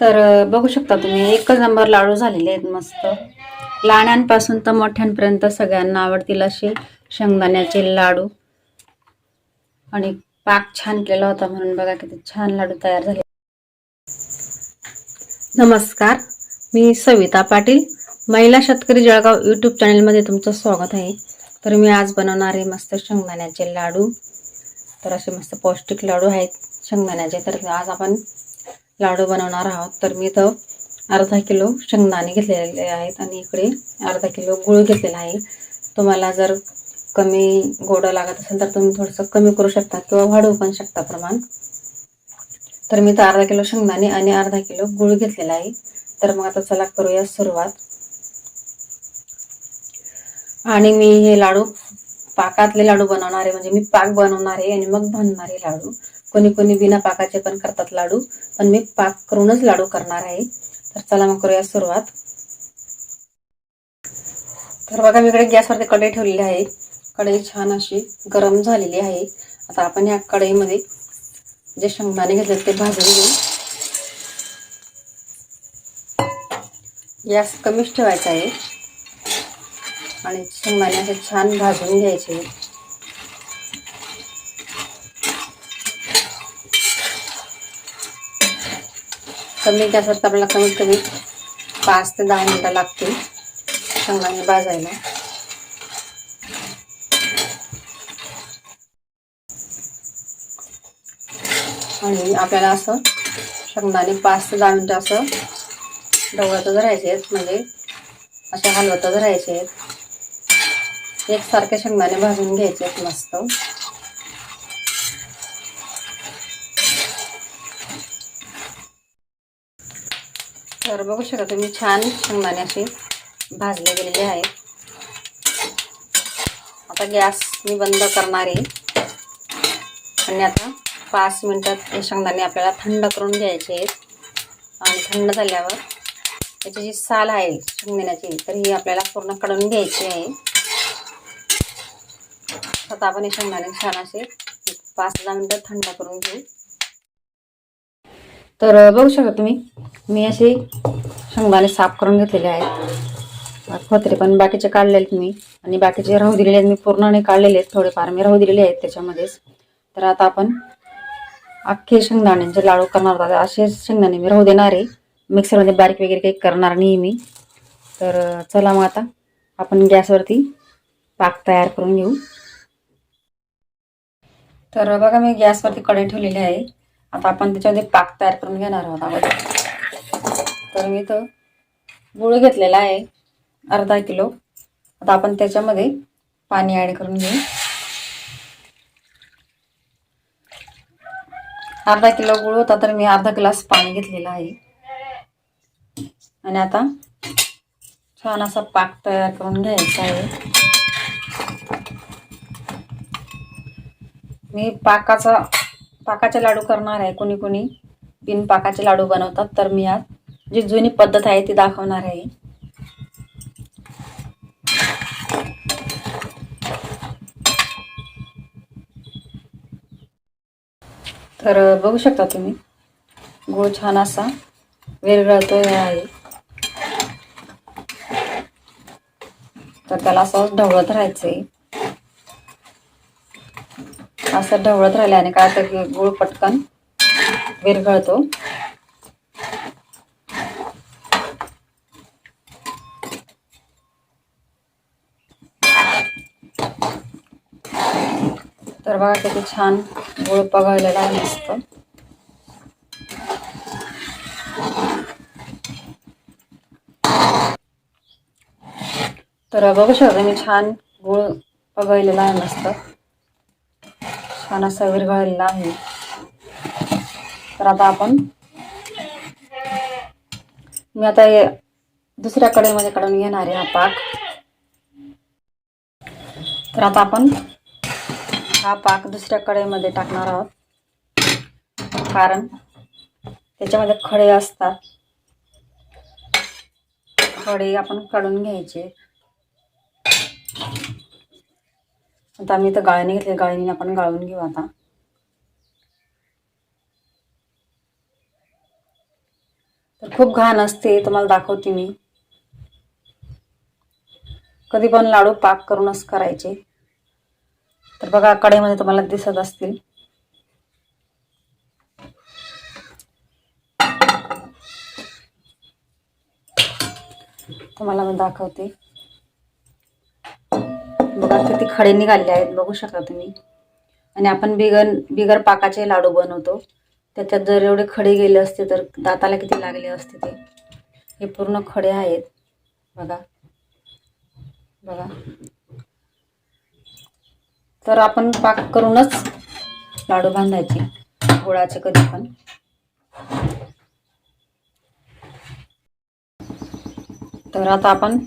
तर बघू शकता तुम्ही एकच नंबर लाडू झालेले आहेत मस्त. लहानांपासून तर मोठ्यांपर्यंत सगळ्यांना आवडतील असे शेंगदाण्याचे लाडू. आणि पाक छान केला होता म्हणून बघा किती छान लाडू तयार झाले. नमस्कार मी सविता पाटील महिला शेतकरी जळगाव यूट्यूब चॅनलमध्ये तुमचं स्वागत आहे. तर मी आज बनवणार आहे मस्त शेंगदाण्याचे लाडू. तर असे मस्त पौष्टिक लाडू आहेत शेंगदाण्याचे. तर आज आपण लाडू बनवणार आहोत. तर मी इथं अर्धा किलो शेंगदाणे घेतलेले आहेत आणि इकडे अर्धा किलो गुळ घेतलेला आहे. तुम्हाला जर कमी गोड लागत असेल तर तुम्ही थोडंसं कमी करू शकता किंवा वाढवू पण शकता प्रमाण. तर मी तर अर्धा किलो शेंगदाणे आणि अर्धा किलो गुळ घेतलेला आहे. तर मग आता चला करूया सुरुवात. आणि मी हे लाडू पाकातले लाडू बनवणार आहे. म्हणजे मी पाक बनवणार आहे आणि मग बनणार आहे लाडू. कोणी कोणी बिना पाकाचे पण करतात लाडू पण मी पाक करूनच लाडू करणार आहे. तर चला मग करूया सुरुवात. तर बघा मी इकडे गॅसवरती कढई ठेवलेली आहे. कढई छान अशी गरम झालेली आहे. आता आपण या कढईमध्ये जे शेंगदाणे घेतले ते भाजून घेऊ. गॅस कमीच ठेवायचा आहे. आणि शेंगदाणे असे छान भाजून घ्यायचे. कमी गॅसवर आपल्याला कमीत कमी पाच ते दहा मिनटं लागतील शेंगदाणे भाजायला. आणि आपल्याला असं शेंगदाणे पाच ते दहा मिनटं असं ढवळतच राहायचे आहेत. म्हणजे असे हलवतच राहायचे आहेत. एकसारखे शेंगदाणे भाजून घ्यायचे आहेत मस्त. तर बघू शकता तुम्ही छान शेंगदाणे असे भाजले गेलेले आहेत. आता गॅस मी बंद करणार आहे. आणि आता पाच मिनटात हे शेंगदाणे आपल्याला थंड करून घ्यायचे आहेत. आणि थंड झाल्यावर त्याची जी साल आहे शेंगदाण्याची तर ही आपल्याला पूर्णकडून घ्यायची आहे. आता आपण हे शेंगदाणे छान असे पाच दहा मिनटं थंड करून घेऊ. तर बघू शकता तुम्ही मी असे शेंगदाणे साफ करून घेतलेले आहेत. खोतरे पण बाकीचे काढलेले आहेत मी आणि बाकीचे राहू दिलेले आहेत मी पूर्ण नाही काढलेले आहेत. थोडेफार मी राहू दिलेले आहेत त्याच्यामध्येच. तर आता आपण अख्खे शेंगदाण्यांचे लाडू करणार होता असे शेंगदाणे मी राहू देणार आहे. मिक्सरमध्ये बारीक वगैरे काही करणार नाही मी. तर चला मग आता आपण गॅसवरती पाक तयार करून घेऊ. तर बघा मी गॅसवरती कढई ठेवलेली आहे. आता आपण त्याच्यामध्ये पाक तयार करून घेणार आहोत अगोदर तर मी इथं गुळ घेतलेला आहे अर्धा किलो. आता आपण त्याच्यामध्ये पाणी ॲड करून घेऊ. अर्धा किलो गुळ होता तर मी अर्धा ग्लास पाणी घेतलेलं आहे. आणि आता छान असा पाक तयार करून घ्यायचा आहे. मी पाकाचा पाकाचे लाडू करणार आहे कोणी कोणी. बिन पाकाचे लाडू बनवतात तर मी आज जी जुनी पद्धत आहे ती दाखवणार आहे. तर बघू शकता तुम्ही गुळ छान असा विरघळतो आहे. तर त्याला असं ढवळत आहे असं ढवळत राहिल्याने काय तर गुळ पटकन विरघळतो. तर बघा किती छान गुळ पगळलेला आहे मस्त. तर बघू शकता मी छान गुळ पगळलेला आहे मस्त. छान असा विरघळलेला आहे. तर आता आपण मी आता दुसऱ्या कढईमध्ये काढून घेणार आहे हा पाक. तर आता आपण हा पाक दुसऱ्या कढईमध्ये टाकणार आहोत. कारण त्याच्यामध्ये खडे असतात. खडे आपण काढून घ्यायचे. आता आम्ही इथं गाळणी घेतली गाळणीने आपण गाळून घेऊ आता. तर खूप घाण असते तुम्हाला दाखवते मी. कधी पण लाडू पाक करूनच करायचे. तर बघा कडेमध्ये तुम्हाला दिसत असतील. तुम्हाला मी दाखवते. बघा किती खडे निघाले आहेत बघू शकता तुम्ही. आणि आपण बिगर बिगर पाकाचे लाडू बनवतो. त्याच्यात जर एवढे खडे गेले असते तर दाताला किती लागले असते ते. हे पूर्ण खडे आहेत. बघा. बघा. तर आपण पाक करूनच लाडू बांधायचे. गुळाचे कधी पण. तर आता आपण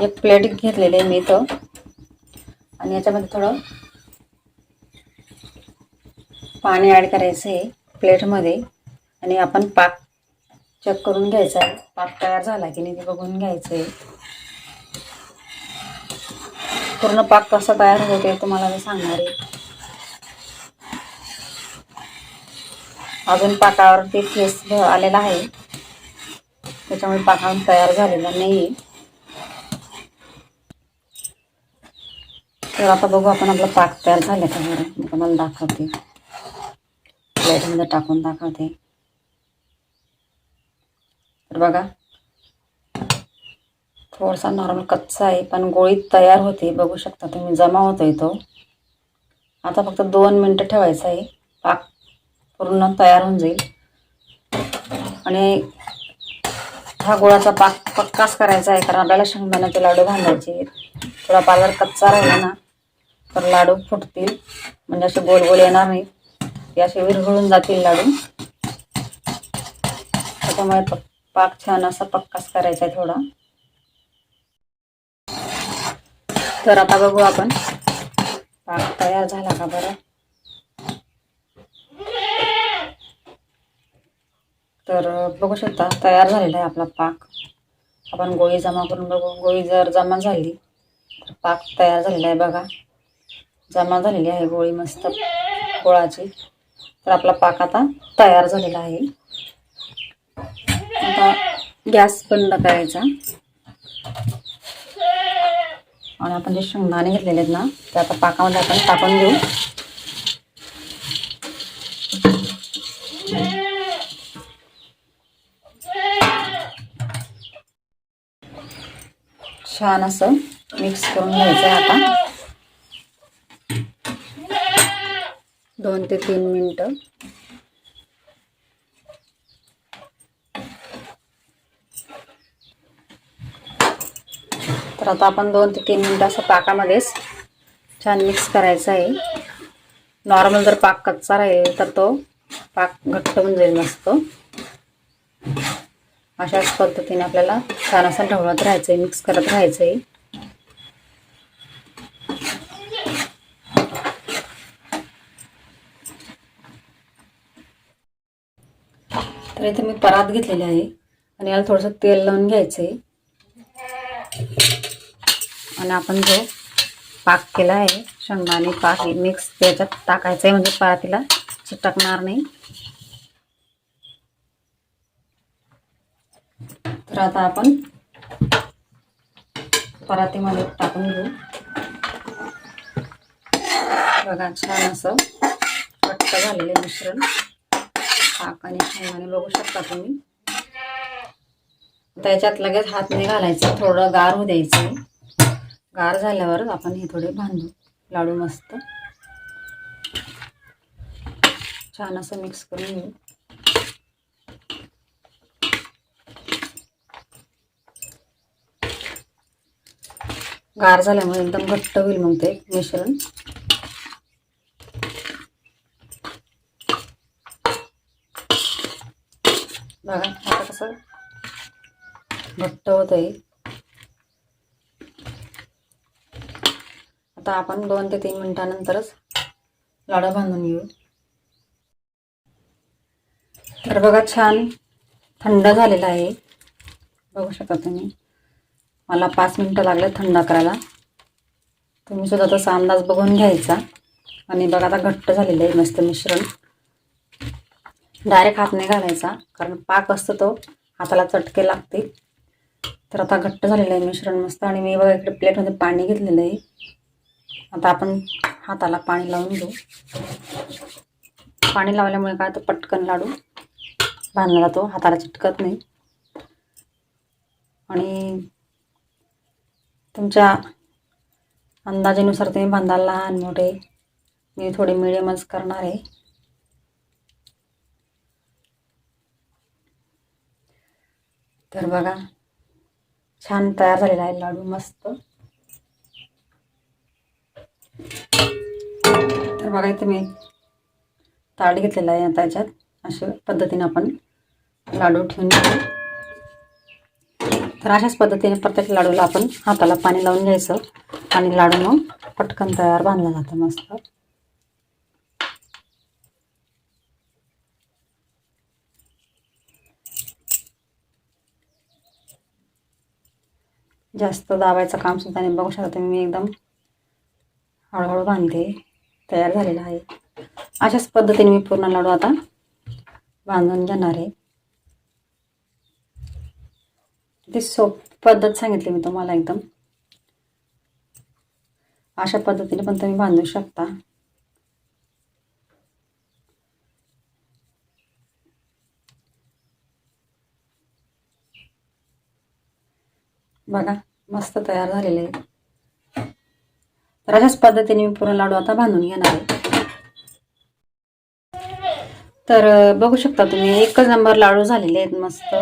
एक प्लेट घेतलेली आहे मी इथं. आणि याच्यामध्ये थोडं पाणी ॲड करायचं आहे प्लेटमध्ये. आणि आपण पाक चेक करून घ्यायचा आहे. पाक तयार झाला की नाही ते बघून घ्यायचं आहे पूर्ण पाक कसा तयार होते तुम्हाला मी सांगणार आहे. अजून पाकावरती फेस आलेला आहे. त्याच्यामुळे पाक तयार झालेला नाही तर आता बघू आपण आपला पाक तयार झाला का बरं. तुम्हाला दाखवते. प्लेटमध्ये टाकून दाखवते. तर बघा थोडासा नॉर्मल कच्चा आहे पण गोळी तयार होते. बघू शकता तुम्ही जमा होतोय तो. आता फक्त दोन मिनटं ठेवायचं आहे. पाक पूर्ण तयार होऊन जाईल. आणि हा गोळाचा पाक पक्काच करायचा आहे कारण आपल्याला शेंगदाण्याचे लाडू बांधायचे थोडा पालर कच्चा राहिला ना तर लाडू फुटतील. म्हणजे असे गोल गोल येणार नाही. ते असे विरघळून जातील लाडू. त्याच्यामुळे पाक छान असा पक्काच करायचा आहे थोडा. तर आता बघू आपण. पाक तयार झाला का बरं? तर बघू शकता तयार झालेला आहे आपला पाक. आपण गोळी जमा करून बघू. गोळी जर जमा झाली तर पाक तयार झालेला आहे बघा. जमा झालेली आहे गोळी मस्त गोळाची तर आपला पाक आता तयार झालेला आहे. आता गॅस बंद करायचा. आणि आपण जे शेंगदाणे घेतलेले आहेत ना ते आता पाकामध्ये आपण टाकून देऊ. छान असं मिक्स करून घ्यायचं आहे आता. दोन ते तीन मिनटं. तर आता आपण दोन ते तीन मिनटं असं पाकामध्येच छान मिक्स करायचं आहे. नॉर्मल जर पाक कच्चा राहील तर तो पाक घट्ट होऊन जाईल मस्त. अशाच पद्धतीने आपल्याला छान असं ढवळत राहायचं आहे मिक्स करत राहायचं आहे तर इथे मी परात घेतलेली आहे. आणि याला थोडंसं तेल लावून घ्यायचं आहे आणि आपण जो पाक केला आहे शेंगदाणे पाक मिक्स त्याच्यात टाकायचं आहे म्हणजे परातीला चिटकणार नाही. तर आता आपण परातीमध्ये टाकून घेऊ. बघा छान असं घट्ट झालेलं मिश्रण. पाक आणि शेंगदाणे बघू शकता तुम्ही. त्याच्यात लगेच हात नाही घालायचं थोडं गार होऊ द्यायचं. गार झाल्यावरच आपण हे थोडे बांधू लाडू मस्त. छान असं मिक्स करून घेऊ. गार झाल्यामुळे एकदम घट्ट होईल मग ते मिश्रण. बघा आता कसं घट्ट होत आहे आता आपण दोन ते तीन मिनिटानंतरच लाडू बांधून घेऊ. तर बघा छान थंड झालेला आहे. बघू शकता तुम्ही. मला पाच मिनटं लागले थंड करायला. तुम्ही सुद्धा तसा अंदाज बघून घ्यायचा. आणि बघा आता घट्ट झालेलं आहे मस्त मिश्रण. डायरेक्ट हात नाही घालायचा कारण पाक असतो तो हाताला चटके लागतील. तर आता घट्ट झालेलं आहे मिश्रण मस्त आणि मी बघा इकडे प्लेटमध्ये पाणी घेतलेलं आहे. आता आपण हाताला पाणी लावून घेऊ. पाणी लावल्यामुळे काय तर पटकन लाडू बांधला जातो हाताला चिटकत नाही. आणि तुमच्या अंदाजेनुसार तुम्ही बांधा लहान मोठे. मी थोडे मिडियमच करणार आहे. तर बघा छान तयार झालेला आहे लाडू मस्त. तर बघा इथे मी ताट घेतलेला आहे आता याच्यात. अशा पद्धतीने आपण लाडू ठेवून तर अशाच पद्धतीने प्रत्येक लाडूला आपण हाताला पाणी लावून घ्यायचं आणि लाडू मग पटकन तयार बांधला जातं मस्त. जास्त दाबायचं काम सुद्धा नाही. बघू शकता तुम्ही मी एकदम हळूहळू बांधते. तयार झालेला आहे. अशाच पद्धतीने मी पूर्ण लाडू आता बांधून घेणार आहे. ती सोप पद्धत सांगितली मी तुम्हाला एकदम. अशा पद्धतीने पण तुम्ही बांधू शकता. बघा मस्त तयार झालेले आहे तर अशाच पद्धतीने मी पूर्ण लाडू आता बांधून घेणार आहे. तर बघू शकता तुम्ही एकच नंबर लाडू झालेले आहेत मस्त.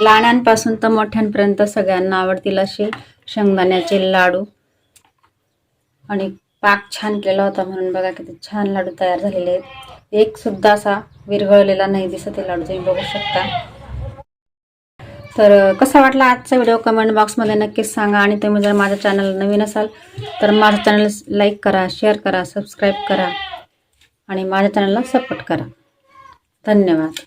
लहानांपासून तर मोठ्यांपर्यंत सगळ्यांना आवडतील असे शेंगदाण्याचे लाडू. आणि पाक छान केला होता म्हणून बघा किती छान लाडू तयार झालेले आहेत. एक सुद्धा असा विरघळलेला नाही दिसत हे लाडू तुम्ही बघू शकता. तर कसा वाटला आजचा व्हिडिओ? कमेंट बॉक्समध्ये नक्कीच सांगा. आणि तुम्ही जर माझ्या चॅनल नवीन असाल तर माझं चॅनल लाईक करा शेअर करा सबस्क्राईब करा आणि माझ्या चॅनलला सपोर्ट करा. धन्यवाद.